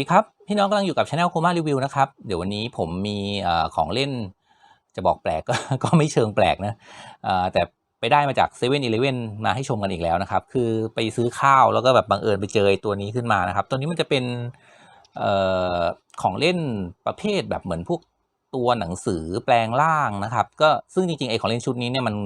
ดีครับ พี่น้องกำลังอยู่กับช anel โคมารีวิวนะครับ เดี๋ยววันนี้ผมมีอของเล่นจะบอกแปลกก็ก็ไม่เชิงแปลกนะแต่ไปได้มาจาก7 e เ e ่ e อมาให้ชมกันอีกแล้วนะครับ คือไปซื้อข้าวแล้วก็แบบบังเอิญไปเจอตัวนี้ขึ้นมานะครับ ตัวนี้มันจะเป็นของเล่นประเภทแบบเหมือนพวกตัวหนังสือแปลงร่างนะครับ ก็ซึ่งจริงๆไอ้ของเล่นชุดนี้เนี่ยมัน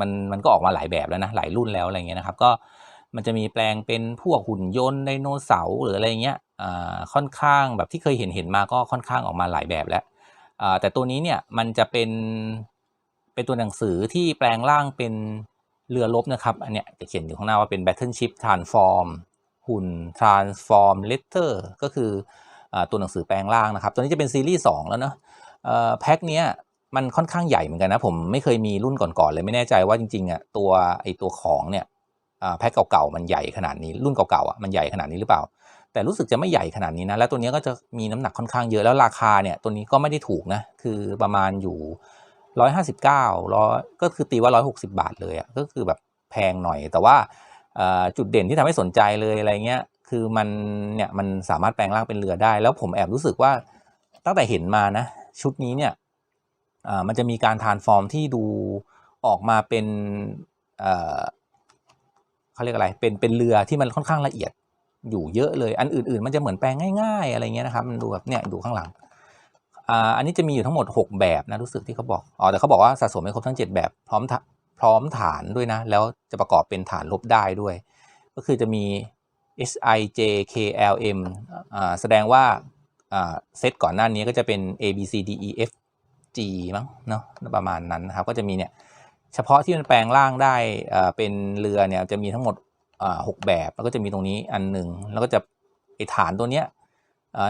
มันมันก็ออกมาหลายแบบแล้วนะหลายรุ่นแล้วอะไรเงี้ยนะครับ ก็มันจะมีแปลงเป็นพวกหุ่นยนต์ไดโนเสาร์หรืออะไรเงี้ย ค่อนข้างแบบที่เคยเห็นเห็นมาก็ค่อนข้างออกมาหลายแบบแล้วแต่ตัวนี้เนี่ยมันจะเป็นเป็นตัวหนังสือที่แปลงร่างเป็นเรือรบนะครับ อันเนี้ยจะเขียนอยู่ข้างหน้าว่าเป็น Battleship Transform หุ่น Transform Letter ก็คืออตัวหนังสือแปลงร่างนะครับ ตัวนี้จะเป็นซีรีส์2แล้วเนาะแพ็คเนี้ยมันค่อนข้างใหญ่เหมือนกันนะ ผมไม่เคยมีรุ่นก่อนๆเลยไม่แน่ใจว่าจริงๆอะตัวไอตัวของเนี่ยแพ็คเก่าๆมันใหญ่ขนาดนี้รุ่นเก่าๆอะมันใหญ่ขนาดนี้หรือเปล่า แต่รู้สึกจะไม่ใหญ่ขนาดนี้นะ แล้วตัวนี้ก็จะมีน้ำหนักค่อนข้างเยอะแล้วราคาเนี่ยตัวนี้ก็ไม่ได้ถูกนะ คือประมาณอยู่ร้อยห้าสิบเก้าร้อยก็คือตีว่าร้อยหกสิบาทเลยอะก็คือแบบแพงหน่อย แต่ว่าจุดเด่นที่ทำให้สนใจเลยอะไรเงี้ยคือมันเนี่ยมันสามารถแปลงร่างเป็นเรือได้ แล้วผมแอบรู้สึกว่าตั้งแต่เห็นมานะชุดนี้เนี่ยมันจะมีการทานฟอร์มที่ดูออกมาเป็นเขาเรียกอะไรเป็นเป็นเรือที่มันค่อนข้างละเอียด อยู่เยอะเลย อันอื่นๆ มันจะเหมือนแปลงง่ายๆ อะไรเงี้ยนะครับ มันดูแบบเนี่ยดูข้างหลัง อ่า อันนี้จะมีอยู่ทั้งหมด 6 แบบนะรู้สึกที่เขาบอก อ๋อ แต่เขาบอกว่าสะสมให้ครบทั้ง 7 แบบพร้อมพร้อมฐานด้วยนะ แล้วจะประกอบเป็นฐานลบได้ด้วย ก็คือจะมี S I J K L M อ่า แสดงว่า อ่า เซตก่อนหน้านี้ก็จะเป็น A B C D E F G มั้งเนาะ ประมาณนั้นนะครับ ก็จะมีเนี่ย เฉพาะที่มันแปลงร่างได้ อ่า เป็นเรือเนี่ยจะมีทั้งหมด หกแบบแล้วก็จะมีตรงนี้อันหนึ่งแล้วก็จะไอฐานตัวเนี้ย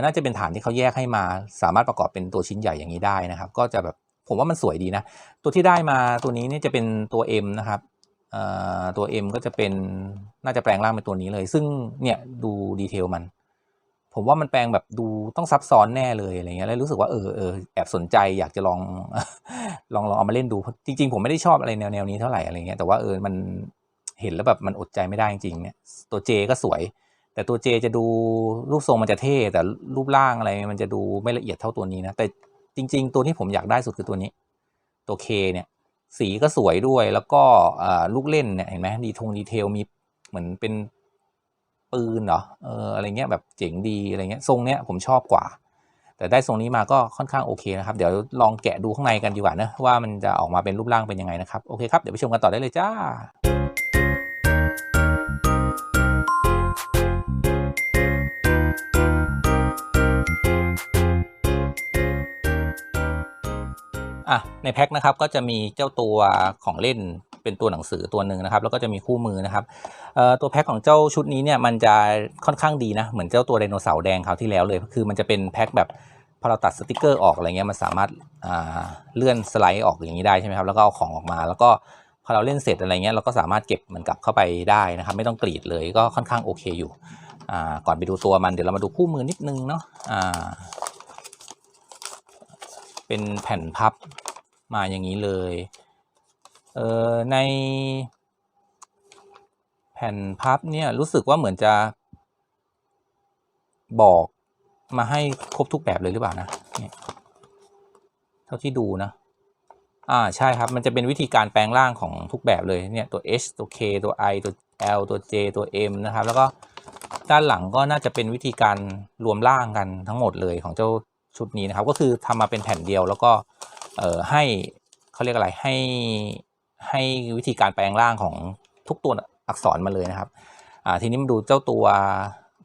น่าจะเป็นฐานที่เขาแยกให้มา สามารถประกอบเป็นตัวชิ้นใหญ่อย่างนี้ได้นะครับ ก็จะแบบผมว่ามันสวยดีนะ ตัวที่ได้มาตัวนี้นี่จะเป็นตัว M นะครับตัว M ก็จะเป็นน่าจะแปลงร่างเป็นตัวนี้เลย ซึ่งเนี่ยดูดีเทลมัน ผมว่ามันแปลงแบบดูต้องซับซ้อนแน่เลยอะไรเงี้ยแล้วรู้สึกว่าเออเออแอบสนใจอยากจะลองลองลองเอามาเล่นดูจริง ๆ ผมไม่ได้ชอบอะไรแนวแนวนี้เท่าไหร่อะไรเงี้ยแต่ว่าเออมัน เห็นแล้วแบบมันอดใจไม่ได้จริงๆเนี่ยตัวเจก็สวย แต่ตัวเจจะดูรูปทรงมันจะเท่ แต่รูปร่างอะไรมันจะดูไม่ละเอียดเท่าตัวนี้นะแต่จริง ๆ ตัวที่ผมอยากได้สุดคือตัวนี้ ตัวเคเนี่ยสีก็สวยด้วยแล้วก็ลูกเล่นเนี่ยเห็นไหมดีทงดีเทลมีเหมือนเป็นปืนเหรอเอออะไรเงี้ยแบบเจ๋งดีอะไรเงี้ยทรงเนี้ยผมชอบกว่า แต่ได้ทรงนี้มาก็ค่อนข้างโอเคนะครับ เดี๋ยวลองแกะดูข้างในกันดีกว่านะว่ามันจะออกมาเป็นรูปร่างเป็นยังไงนะครับ โอเคครับ เดี๋ยวไปชมกันต่อได้เลยจ้า อะในแพ็คนะครับก็จะมีเจ้าตัวของเล่นเป็นตัวหนังสือตัวหนึ่งนะครับ แล้วก็จะมีคู่มือนะครับตัวแพ็คของเจ้าชุดนี้เนี่ยมันจะค่อนข้างดีนะ เหมือนเจ้าตัวไดโนเสาร์แดงคราวที่แล้วเลย คือมันจะเป็นแพ็คแบบพอเราตัดสติกเกอร์ออกอะไรเงี้ยมันสามารถาเลื่อนสไลด์ออกอย่างนี้ได้ใช่ไหมครับแล้วก็เอาของออกมา แล้วก็พอเราเล่นเสร็จอะไรเงี้ยเราก็สามารถเก็บมันกลับเข้าไปได้นะครับ ไม่ต้องกรีดเลยก็ค่อนข้างโอเคอยู่ก่อนไปดูตัวมันเดี๋ยวเรามาดูคู่มือนิดนึงเนาะเป็นแผ่นพับ มาอย่างนี้เลยเอ่อในแผ่นพับเนี่ยรู้สึกว่าเหมือนจะบอกมาให้ครบทุกแบบเลยหรือเปล่านะเนี่ยเท่าที่ดูนะอ่าใช่ครับมันจะเป็นวิธีการแปลงร่างของทุกแบบเลยเนี่ยตัว H ตัว K ตัว I ตัว L ตัว J ตัว M นะครับ แล้วก็ด้านหลังก็น่าจะเป็นวิธีการรวมร่างกันทั้งหมดเลยของเจ้าชุดนี้นะครับ ก็คือทำมาเป็นแผ่นเดียวแล้วก็ ให้เขาเรียกอะไรให้ให้วิธีการแปลงร่างของทุกตัวอักษรมาเลยนะครับอ่าทีนี้มาดูเจ้าตัว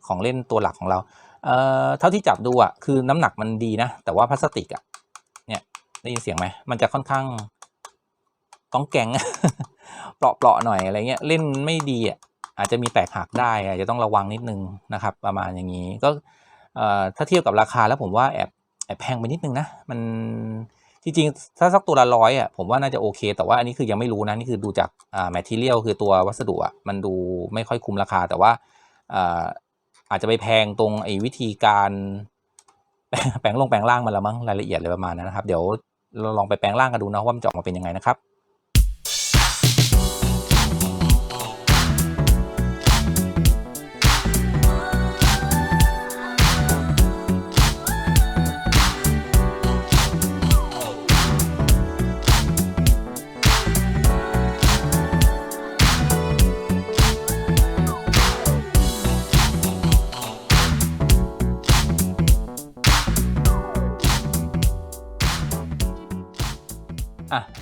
ของเล่นตัวหลักของเราเอ่อเท่าที่จับดูอะคือน้ำหนักมันดีนะ แต่ว่าพลาสติกอะเนี่ยได้ยินเสียงไหมมันจะค่อนข้างต้องแกงเปราะๆหน่อยอะไรเงี้ยเล่นไม่ดีอะอาจจะมีแตกหักได้อาจจะต้องระวังนิดนึงนะครับ ประมาณอย่างนี้ก็เอ่อถ้าเทียบกับราคาแล้วผมว่าแอบแอบแพงไปนิดนึงนะมัน จริงๆถ้าสักตัวละร้อยอะผมว่าน่าจะโอเค แต่ว่าอันนี้คือยังไม่รู้นะ นี่คือดูจากอ่าแมทเทียลคือตัววัสดุอะมันดูไม่ค่อยคุ้มราคา แต่ว่าอ่าอาจจะไปแพงตรงไอ้วิธีการแปลงลงแปลงล่างมันละมั้งรายละเอียดอะไรประมาณนั้นนะครับ เดี๋ยวเราลองไปแปลงล่างกันดูนะว่ามันจะออกมาเป็นยังไงนะครับ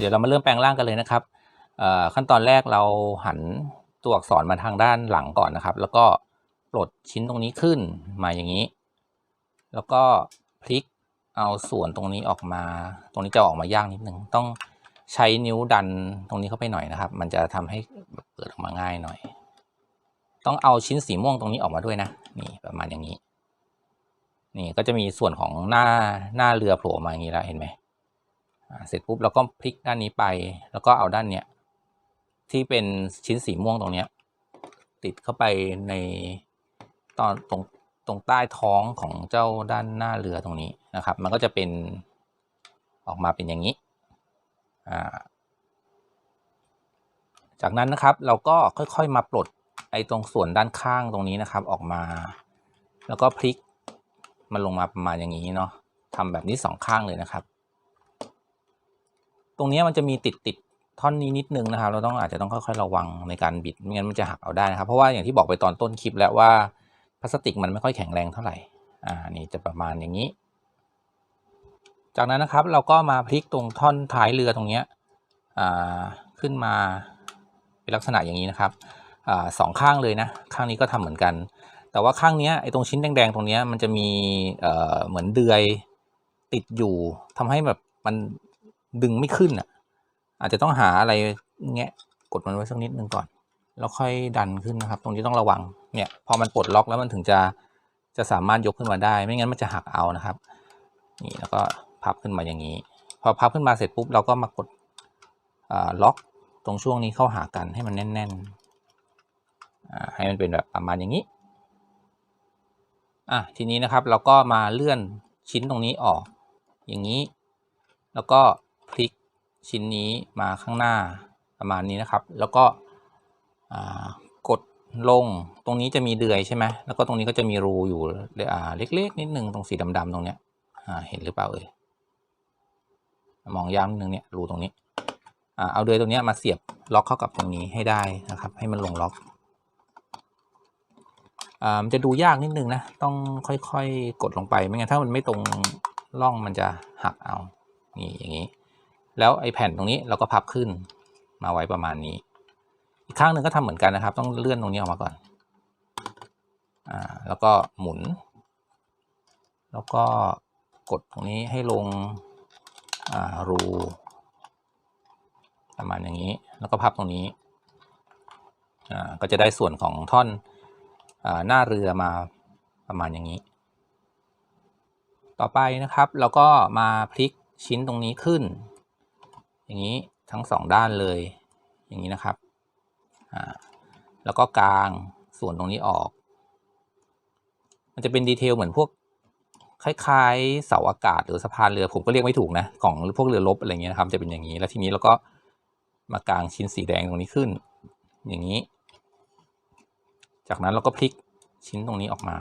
ดี๋ยวเรามาเริ่มแปลงร่างกันเลยนะครับขั้นตอนแรกเราหันตัวอักษรมาทางด้านหลังก่อนนะครับ แล้วก็ปลดชิ้นตรงนี้ขึ้นมาอย่างนี้ แล้วก็พลิกเอาส่วนตรงนี้ออกมา ตรงนี้จะออกมายากนิดนึงต้องใช้นิ้วดันตรงนี้เข้าไปหน่อยนะครับ มันจะทำให้เปิดออกมาง่ายหน่อย ต้องเอาชิ้นสีม่วงตรงนี้ออกมาด้วยนะนี่ประมาณอย่างนี้ นี่ก็จะมีส่วนของหน้าหน้าเรือโผล่มาอย่างนี้แล้วเห็นไหม เสร็จปุ๊บเราก็พลิกด้านนี้ไป แล้วก็เอาด้านเนี้ยที่เป็นชิ้นสีม่วงตรงเนี้ยติดเข้าไปในตอนตรงตรงใต้ท้องของเจ้าด้านหน้าเรือตรงนี้นะครับ มันก็จะเป็นออกมาเป็นอย่างนี้อ่าจากนั้นนะครับเราก็ค่อยๆมาปลดไอ้ตรงส่วนด้านข้างตรงนี้นะครับออกมา แล้วก็พลิกมันลงมาประมาณอย่างนี้เนาะทำแบบนี้สองข้างเลยนะครับ ตรงนี้มันจะมีติดติดท่อนนี้นิดนึงนะครับ เราต้องอาจจะต้องค่อยๆระวังในการบิดไม่งั้นมันจะหักเอาได้นะครับ เพราะว่าอย่างที่บอกไปตอนต้นคลิปแล้วว่าพลาสติกมันไม่ค่อยแข็งแรงเท่าไหร่อ่านี่จะประมาณอย่างนี้ จากนั้นนะครับเราก็มาพลิกตรงท่อนท้ายเรือตรงนี้อ่าขึ้นมาเป็นลักษณะอย่างนี้นะครับอ่าสองข้างเลยนะข้างนี้ก็ทำเหมือนกัน แต่ว่าข้างนี้ไอ้ตรงชิ้นแดงๆตรงนี้มันจะมีเอ่อเหมือนเดือยติดอยู่ทำให้แบบมัน ดึงไม่ขึ้นอะ อาจจะต้องหาอะไรแงะกดมันไว้สักนิดนึงก่อน แล้วค่อยดันขึ้นนะครับ ตรงนี้ต้องระวังเนี่ยพอมันปลดล็อกแล้วมันถึงจะจะสามารถยกขึ้นมาได้ ไม่งั้นมันจะหักเอานะครับนี่แล้วก็พับขึ้นมาอย่างนี้ พอพับขึ้นมาเสร็จปุ๊บเราก็มากดล็อกตรงช่วงนี้เข้าหากันให้มันแน่นๆอ่าให้มันเป็นแบบประมาณอย่างนี้อะทีนี้นะครับเราก็มาเลื่อนชิ้นตรงนี้ออก อย่างนี้ แล้วก็ พลิกชิ้นนี้มาข้างหน้าประมาณนี้นะครับ แล้วก็กดลงตรงนี้จะมีเดือยใช่ไหมแล้วก็ตรงนี้ก็จะมีรูอยู่เล็กๆ นิดนึงตรงสีดำๆตรงเนี้ยเห็นหรือเปล่าเอ่ยมองย้ำนิดนึงเนี่ยรูตรงนี้เอาเดือยตรงเนี้ยมาเสียบล็อกเข้ากับตรงนี้ให้ได้นะครับ ให้มันลงล็อกอ่ามันจะดูยากนิดนึงนะ ต้องค่อยๆ กดลงไป ไม่งั้นถ้ามันไม่ตรงร่องมันจะหักเอา นี่อย่างนี้ แล้วไอ้แผ่นตรงนี้เราก็พับขึ้นมาไว้ประมาณนี้ อีกข้างหนึ่งก็ทำเหมือนกันนะครับ ต้องเลื่อนตรงนี้ออกมาก่อนอ่าแล้วก็หมุน แล้วก็กดตรงนี้ให้ลงอ่ารูประมาณอย่างนี้ แล้วก็พับตรงนี้อ่าก็จะได้ส่วนของท่อนอ่าหน้าเรือมาประมาณอย่างนี้ ต่อไปนะครับเราก็มาพลิกชิ้นตรงนี้ขึ้น อย่างนี้ทั้งสองด้านเลย อย่างนี้นะครับอ่าแล้วก็กางส่วนตรงนี้ออก มันจะเป็นดีเทลเหมือนพวกคล้ายๆเสาอากาศหรือสะพานเรือผมก็เรียกไม่ถูกนะ ของพวกเรือรบอะไรเงี้ยนะครับจะเป็นอย่างนี้แล้วทีนี้เราก็มากางชิ้นสีแดงตรงนี้ขึ้น อย่างนี้ จากนั้นเราก็พลิกชิ้นตรงนี้ออกมา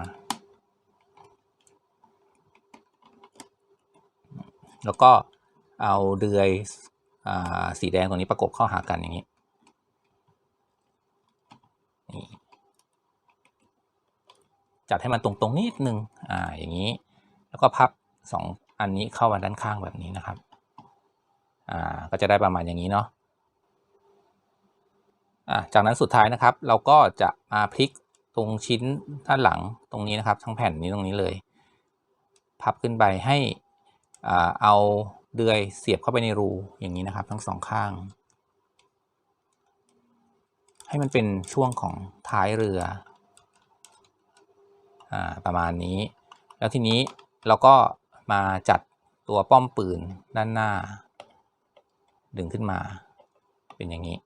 แล้วก็เอาเดือย สีแดงตรงนี้ประกบเข้าหากันอย่างนี้นี่จัดให้มันตรงๆนิดนึงอ่าอย่างนี้ แล้วก็พับสองอันนี้เข้ามาด้านข้างแบบนี้นะครับอ่าก็จะได้ประมาณอย่างนี้เนาะอ่าจากนั้นสุดท้ายนะครับ เราก็จะมาพลิกตรงชิ้นด้านหลังตรงนี้นะครับ ทั้งแผ่นนี้ตรงนี้เลย พับขึ้นไปให้อ่าเอา เดือยเสียบเข้าไปในรูอย่างนี้นะครับ ทั้งสองข้าง ให้มันเป็นช่วงของท้ายเรืออประมาณนี้ แล้วทีนี้เราก็มาจัดตัวป้อมปืนด้านหน้า ดึงขึ้นมา เป็นอย่างนี้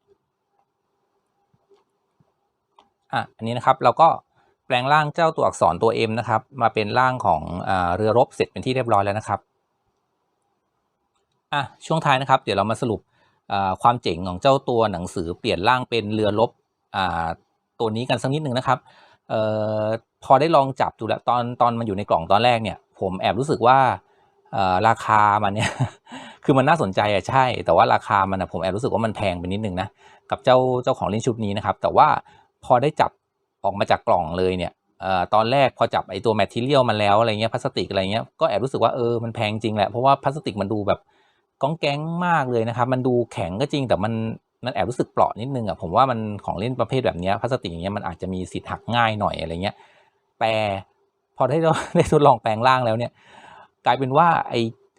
อะอันนี้นะครับเราก็แปลงร่างเจ้าตัวอักษรตัว M นะครับ มาเป็นร่างของอเรือรบเสร็จเป็นที่เรียบร้อยแล้วนะครับ อะช่วงท้ายนะครับ เดี๋ยวเรามาสรุปความเจ๋งของเจ้าตัวหนังสือเปลี่ยนร่างเป็นเรือรบอ่าตัวนี้กันสักนิดหนึ่งนะครับเอ่อพอได้ลองจับดูแล้วตอนตอนมันอยู่ในกล่องตอนแรกเนี่ย ผมแอบรู้สึกว่าเอ่อราคามันเนี่ยคือมันน่าสนใจอะใช่ แต่ว่าราคามันอะผมแอบรู้สึกว่ามันแพงไปนิดนึงนะกับเจ้าเจ้าของเล่นชุดนี้นะครับ แต่ว่าพอได้จับออกมาจากกล่องเลยเนี่ยเอ่อตอนแรกพอจับไอตัวแมทเทียลมันแล้วอะไรเงี้ยพลาสติกอะไรเงี้ยก็แอบรู้สึกว่าเออมันแพงจริงแหละเพราะว่าพลาสติกมันดูแบบ ก้องแก๊งมากเลยนะครับ มันดูแข็งก็จริงแต่มันมันแอบรู้สึกเปราะนิดนึงอะผมว่ามันของเล่นประเภทแบบนี้พลาสติกอย่างเงี้ยมันอาจจะมีสิทธิ์หักง่ายหน่อยอะไรเงี้ยแปรพอได้ได้ทดลองแปลงร่างแล้วเนี่ย กลายเป็นว่าไอ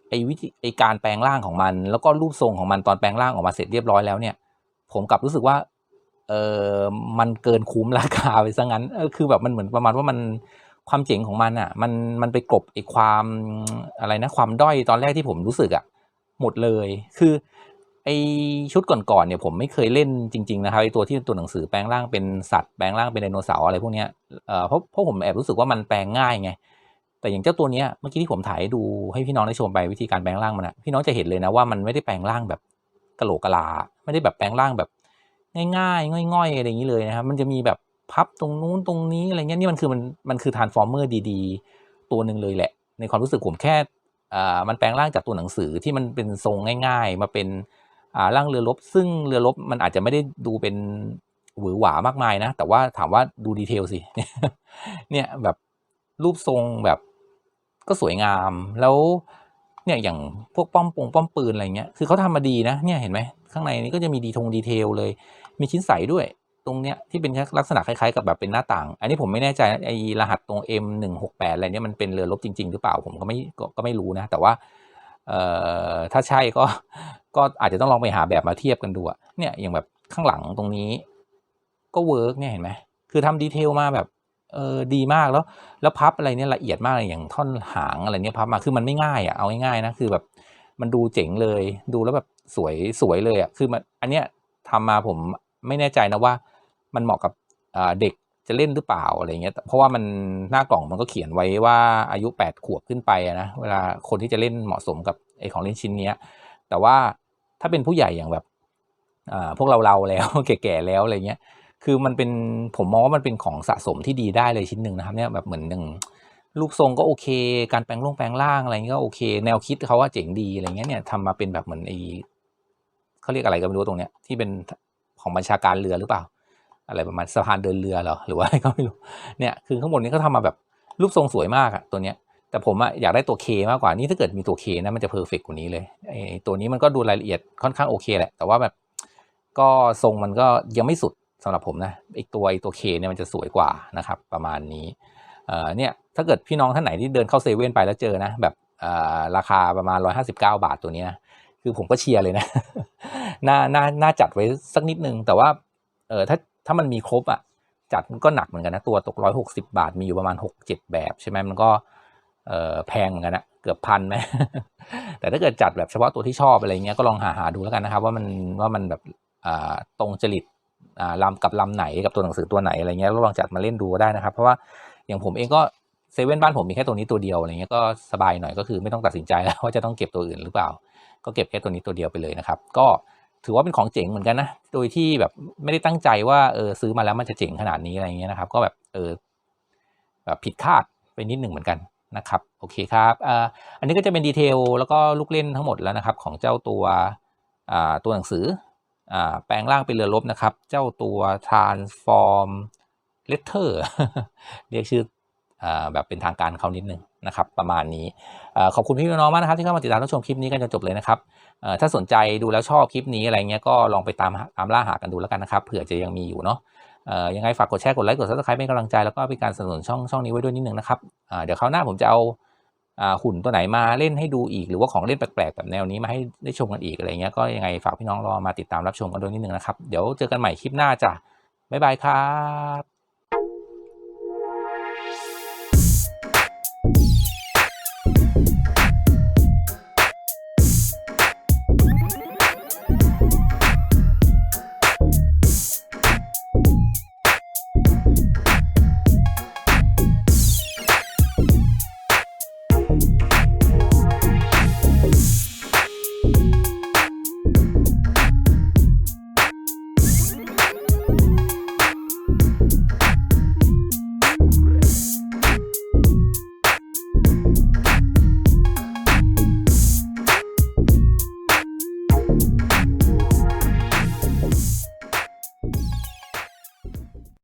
ไอวิธีไอการแปลงร่างของมัน แล้วก็รูปทรงของมันตอนแปลงร่างออกมาเสร็จเรียบร้อยแล้วเนี่ย ผมกลับรู้สึกว่าเออมันเกินคุ้มราคาไปซะงั้นเออคือแบบมันเหมือนประมาณว่ามันความเจ๋งของมันอะ มันมันไปกลบไอความอะไรนะความด้อยตอนแรกที่ผมรู้สึกอะ หมดเลย คือไอชุดก่อนๆเนี่ยผมไม่เคยเล่นจริง ๆ นะครับไอตัวที่ตัวหนังสือแปลงร่างเป็นสัตว์แปลงร่างเป็นไดโนเสาร์อะไรพวกเนี้ยเอ่อเพราะเพราะผมแอบรู้สึกว่ามันแปลงง่ายไงแต่อย่างเจ้าตัวเนี้ยเมื่อกี้ที่ผมถ่ายดูให้พี่น้องได้ชมไปวิธีการแปลงร่างมันอะพี่น้องจะเห็นเลยนะว่ามันไม่ได้แปลงร่างแบบกะโหลกกะลา ไม่ได้แบบแปลงร่างแบบ ง่ายๆง่อยๆอะไรอย่างนี้เลยนะครับมันจะมีแบบพับตรงนู้นตรงนี้อะไรเงี้ยนี่มันคือมันมันคือทานฟอร์เมอร์ดีๆ ตัวหนึ่งเลยแหละ ในความรู้สึกผมแค่ มันแปลงร่างจากตัวหนังสือที่มันเป็นทรงง่าย ๆ มาเป็นอ่าร่างเรือรบซึ่งเรือรบมันอาจจะไม่ได้ดูเป็นหวือหวามากมายนะ แต่ว่าถามว่าดูดีเทลสิเนี่ยแบบรูปทรงแบบก็สวยงามแล้วเนี่ยอย่างพวกป้อมปงป้อมปืนอะไรเงี้ยคือเขาทำมาดีนะเนี่ยเห็นไหมข้างในนี้ก็จะมีดีทงดีเทลเลย มีชิ้นใสด้วย ตรงเนี้ยที่เป็นลักษณะคล้ายๆกับแบบเป็นหน้าต่าง อันนี้ผมไม่แน่ใจนะไอ้รหัสตรง M 1 6 8 อะไรเนี่ยมันเป็นเรือรบจริง ๆ หรือเปล่าผมก็ไม่ก็ไม่รู้นะ แต่ว่าเอ่อถ้าใช่ก็ก็อาจจะต้องลองไปหาแบบมาเทียบกันดูอะเนี่ยอย่างแบบข้างหลังตรงนี้ ก็เวิร์กเนี่ยเห็นไหมคือทำดีเทลมาแบบเออดีมากแล้ว แล้วพับอะไรเนี่ยละเอียดมากเลยอย่างท่อนหางอะไรเนี่ยพับมาคือมันไม่ง่ายอะเอาง่ายๆนะคือแบบมันดูเจ๋งเลยดูแล้วแบบสวยสวยเลยอะคือมันอันเนี้ยทำมาผมไม่แน่ใจนะว่า มันเหมาะกับเด็กจะเล่นหรือเปล่าอะไรเงี้ย เพราะว่ามันหน้ากล่องมันก็เขียนไว้ว่าอายุ 8 ขวบขึ้นไปนะ เวลาคนที่จะเล่นเหมาะสมกับไอของเล่นชิ้นเนี้ยแต่ว่าถ้าเป็นผู้ใหญ่อย่างแบบพวกเราเราแล้วแก่ๆแล้วอะไรเงี้ย คือมันเป็นผมมองว่ามันเป็นของสะสมที่ดีได้เลยชิ้นหนึ่งนะครับเนี่ยแบบเหมือนหนึ่งรูปทรงก็โอเค การแปลงร่างแปลงร่างอะไรเงี้ยก็โอเค แนวคิดเขาว่าเจ๋งดีอะไรเงี้ยเนี่ยทำมาเป็นแบบเหมือนไอเขาเรียกอะไรก็ไม่รู้ตรงเนี้ยที่เป็นของบัญชาการเรือหรือเปล่า อะไรประมาณสะพานเดินเรือเหรอหรือว่าอะไรก็ไม่รู้เนี่ยคือข้างบนนี้เขาทำมาแบบรูปทรงสวยมากอะตัวเนี้ยแต่ผมอะอยากได้ตัว K มากกว่านี่ถ้าเกิดมีตัว K นะมันจะเพอร์เฟกกว่านี้เลยไอตัวนี้มันก็ดูรายละเอียดค่อนข้างโอเคแหละแต่ว่าแบบก็ทรงมันก็ยังไม่สุดสำหรับผมนะไอ้ตัวไอ้ตัว K เนี่ยมันจะสวยกว่านะครับประมาณนี้เอ่อเนี่ยถ้าเกิดพี่น้องท่านไหนที่เดินเข้าเซเว่นไปแล้วเจอนะแบบอ่อราคาประมาณ 159 บาทตัวนี้นะคือผมก็เชียร์เลยนะน่าน่าน่าจัดไว้สักนิดนึงแต่ว่าเออถ้า ถ้ามันมีครบอะจัดก็หนักเหมือนกันนะตัวตก160บาทมีอยู่ประมาณ6-7แบบใช่ไหมมันก็เออแพงเหมือนกันนะเกือบพันไหมแต่ถ้าเกิดจัดแบบเฉพาะตัวที่ชอบอะไรเงี้ยก็ลองหาหาดูแล้วกันนะครับ ว่ามันว่ามันแบบอ่าตรงจริตอ่าลำกับลำไหนกับตัวหนังสือตัวไหนอะไรเงี้ยแล้วลองจัดมาเล่นดูได้นะครับ เพราะว่าอย่างผมเองก็เซเว่นบ้านผมมีแค่ตัวนี้ตัวเดียวอะไรเงี้ยก็สบายหน่อยก็คือไม่ต้องตัดสินใจแล้วว่าจะต้องเก็บตัวอื่นหรือเปล่า ก็เก็บแค่ตัวนี้ตัวเดียวไปเลยนะครับ ก็ ถือว่าเป็นของเจ๋งเหมือนกันนะ โดยที่แบบไม่ได้ตั้งใจว่าเออซื้อมาแล้วมันจะเจ๋งขนาดนี้อะไรเงี้ยนะครับ ก็แบบเออแบบผิดคาดไปนิดหนึ่งเหมือนกันนะครับโอเคครับอ่าอันนี้ก็จะเป็นดีเทลแล้วก็ลูกเล่นทั้งหมดแล้วนะครับ ของเจ้าตัวอ่าตัวหนังสืออ่าแปลงร่างเป็นเรือรบนะครับ เจ้าตัว transform letter เรียกชื่อ แบบเป็นทางการเขานิดนึงนะครับประมาณนี้ขอบคุณพี่น้องมากนะครับที่เข้ามาติดตามรับชมคลิปนี้กันจนจบเลยนะครับถ้าสนใจดูแล้วชอบคลิปนี้อะไรเงี้ยก็ลองไปตามหาตามล่าหากันดูแล้วกันนะครับเผื่อจะยังมีอยู่เนาะยังไงฝากกดแชร์กดไลค์กดซับสไครป์เป็นกำลังใจแล้วก็เป็นการสนับสนุนช่องช่องนี้ไว้ด้วยนิดนึงนะครับเดี๋ยวคราวหน้าผมจะเอาอ่าหุ่นตัวไหนมาเล่นให้ดูอีก หรือว่าของเล่นแปลกๆแบบแนวนี้มาให้ได้ชมกันอีกอะไรเงี้ยก็ยังไงฝากพี่น้องรอมาติดตามรับชมกันด้วยนิดนึงนะครับเดี๋ยวเจอกันใหม่คลิปหน้าจ้ะบ๊ายบายครับ